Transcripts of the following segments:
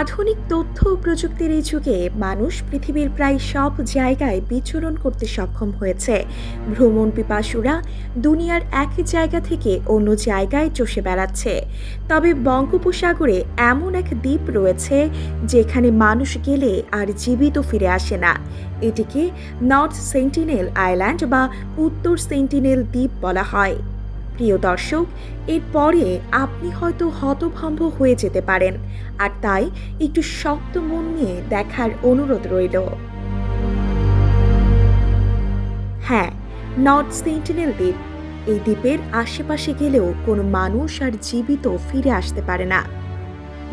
আধুনিক তথ্য প্রযুক্তির এই যুগে মানুষ পৃথিবীর প্রায় সব জায়গায় বিচরণ করতে সক্ষম হয়েছে। ভ্রমণ পিপাসুরা দুনিয়ার এক জায়গা থেকে অন্য জায়গায় চষে বেড়াচ্ছে। তবে বঙ্গোপসাগরে এমন এক দ্বীপ রয়েছে যেখানে মানুষ গেলে আর জীবিত ফিরে আসে না। এটিকে নর্থ সেন্টিনেল আইল্যান্ড বা উত্তর সেন্টিনেল দ্বীপ বলা হয়। প্রিয় দর্শক, এরপরে আপনি হয়তো হতভম্ব হয়ে যেতে পারেন। আর তাই একটু শক্ত মন নিয়ে দেখার অনুরোধ রইল। হ্যাঁ নর্থ সেন্টিনেল দ্বীপ। এই দ্বীপের আশেপাশে গেলেও কোনো মানুষ আর জীবিত ফিরে আসতে পারে না।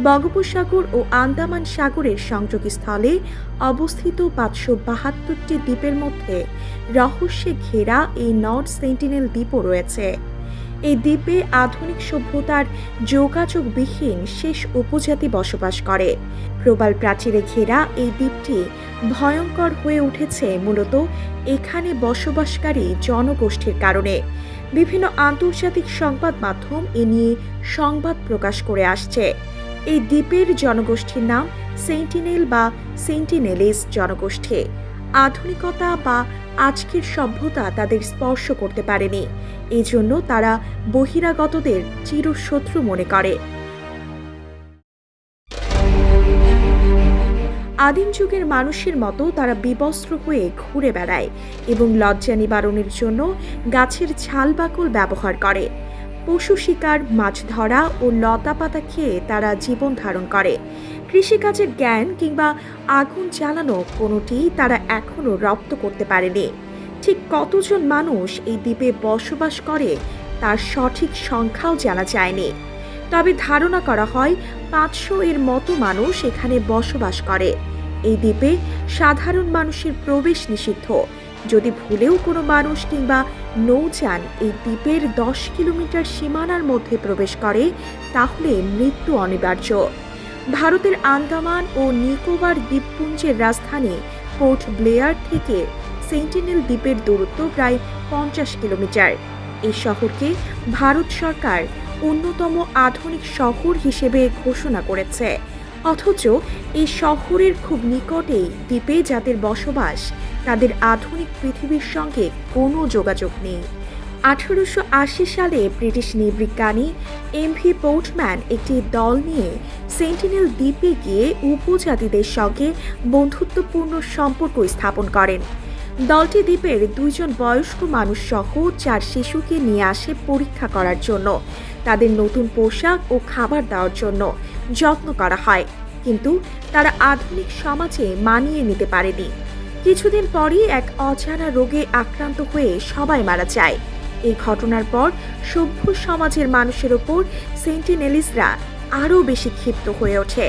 বঙ্গোপসাগর ও আন্দামান সাগরের সংযোগস্থলে অবস্থিত পাঁচশো বাহাত্তরটি দ্বীপের মধ্যে রহস্যে ঘেরা এই নর্থ সেন্টিনেল দ্বীপও রয়েছে। এই দ্বীপে আধুনিক সভ্যতার যোগাযোগবিহীন শেষ উপজাতি বসবাস করে। প্রবাল প্রাচীরে ঘেরা এই দ্বীপটি ভয়ঙ্কর হয়ে উঠেছে মূলত এখানে বসবাসকারী জনগোষ্ঠীর কারণে। বিভিন্ন আন্তর্জাতিক সংবাদ মাধ্যম এ নিয়ে সংবাদ প্রকাশ করে আসছে। এই দ্বীপের জনগোষ্ঠীর নাম সেন্টিনেল বা সেন্টিনেলিস জনগোষ্ঠী। আধুনিকতা বা আজকের সভ্যতা তাদের স্পর্শ করতে পারেনি। এই জন্য তারা বহিরাগতদের চিরশত্রু মনে করে। আদিম যুগের মানুষের মতো তারা বিবস্ত্র হয়ে ঘুরে বেড়ায় এবং লজ্জা নিবারণের জন্য গাছের ছাল বাকল ব্যবহার করে। পশু শিকার, মাছ ধরা ও লতা পাতা খেয়ে তারা জীবন ধারণ করে। কৃষিকাজের জ্ঞান কিংবা আগুন জ্বালানো কোনোটি তারা এখনও রপ্ত করতে পারেনি। ঠিক কতজন মানুষ এই দ্বীপে বসবাস করে তার সঠিক সংখ্যাও জানা যায়নি। তবে ধারণা করা হয় পাঁচশো এর মতো মানুষ এখানে বসবাস করে। এই দ্বীপে সাধারণ মানুষের প্রবেশ নিষিদ্ধ। যদি ভুলেও কোনো মানুষ কিংবা নৌযান এই দ্বীপের দশ কিলোমিটার সীমানার মধ্যে প্রবেশ করে, তাহলে মৃত্যু অনিবার্য। ভারতের আন্দামান ও নিকোবর দ্বীপপুঞ্জের রাজধানী পোর্ট ব্লেয়ার থেকে সেন্টিনেল দ্বীপের দূরত্ব প্রায় পঞ্চাশ কিলোমিটার। এই শহরকে ভারত সরকার অন্যতম আধুনিক শহর হিসেবে ঘোষণা করেছে। অথচ এই শহরের খুব নিকটেই দ্বীপে যাদের বসবাস, তাদের আধুনিক পৃথিবীর সঙ্গে কোনো যোগাযোগ নেই। আঠারোশো আশি সালে ব্রিটিশ নিবৃজ্ঞানী এম ভি পোর্টম্যান একটি দল নিয়ে সেন্টিনেল দ্বীপে গিয়ে উপজাতিদের সঙ্গে বন্ধুত্বপূর্ণ সম্পর্ক স্থাপন করেন। দলটি দ্বীপের দুইজন বয়স্ক মানুষ সহ চার শিশুকে নিয়ে আসে পরীক্ষা করার জন্য, তাদের নতুন পোশাক ও খাবার দেওয়ার জন্য যত্ন করা হয়। কিন্তু তারা আধুনিক সমাজে মানিয়ে নিতে পারেনি। কিছুদিন পরই এক অজানা রোগে আক্রান্ত হয়ে সবাই মারা যায়। এই ঘটনার পর সভ্য সমাজের মানুষের ওপর সেন্টিনেলিসরা আরও বেশি ক্ষিপ্ত হয়ে ওঠে।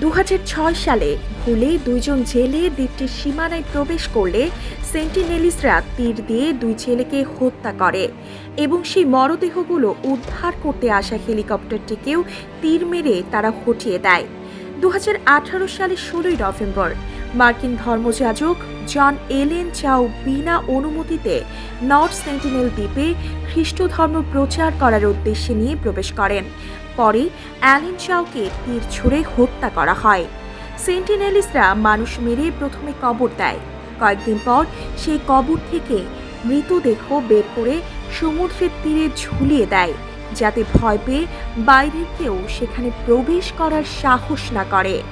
দুহাজার ছয় সালে ভুলে দুইজন জেলে দ্বীপটির সীমানায় প্রবেশ করলে সেন্টিনেলিসরা তীর দিয়ে দুই ছেলেকে হত্যা করে এবং সেই মরদেহগুলো উদ্ধার করতে আসা হেলিকপ্টারটিকেও তীর মেরে তারা হটিয়ে দেয়। দু সালের ষোলোই নভেম্বর মার্কিন ধর্মযাজক জন এলেন চাও বিনা অনুমতিতে নর্থ সেন্টিনেল দ্বীপে খ্রিস্ট ধর্ম প্রচার করার উদ্দেশ্যে নিয়ে প্রবেশ করেন। পরে অ্যালেন চাওকে তীর ছুঁড়ে হত্যা করা হয়। সেন্টিনেলিসরা মানুষ মেরে প্রথমে কবর দেয়। কয়েকদিন পর সেই কবর থেকে মৃতদেহ বের করে সমুদ্রের তীরে ঝুলিয়ে দেয়, যাতে ভয় পেয়ে বাইরের কেউ সেখানে প্রবেশ করার সাহস না করে।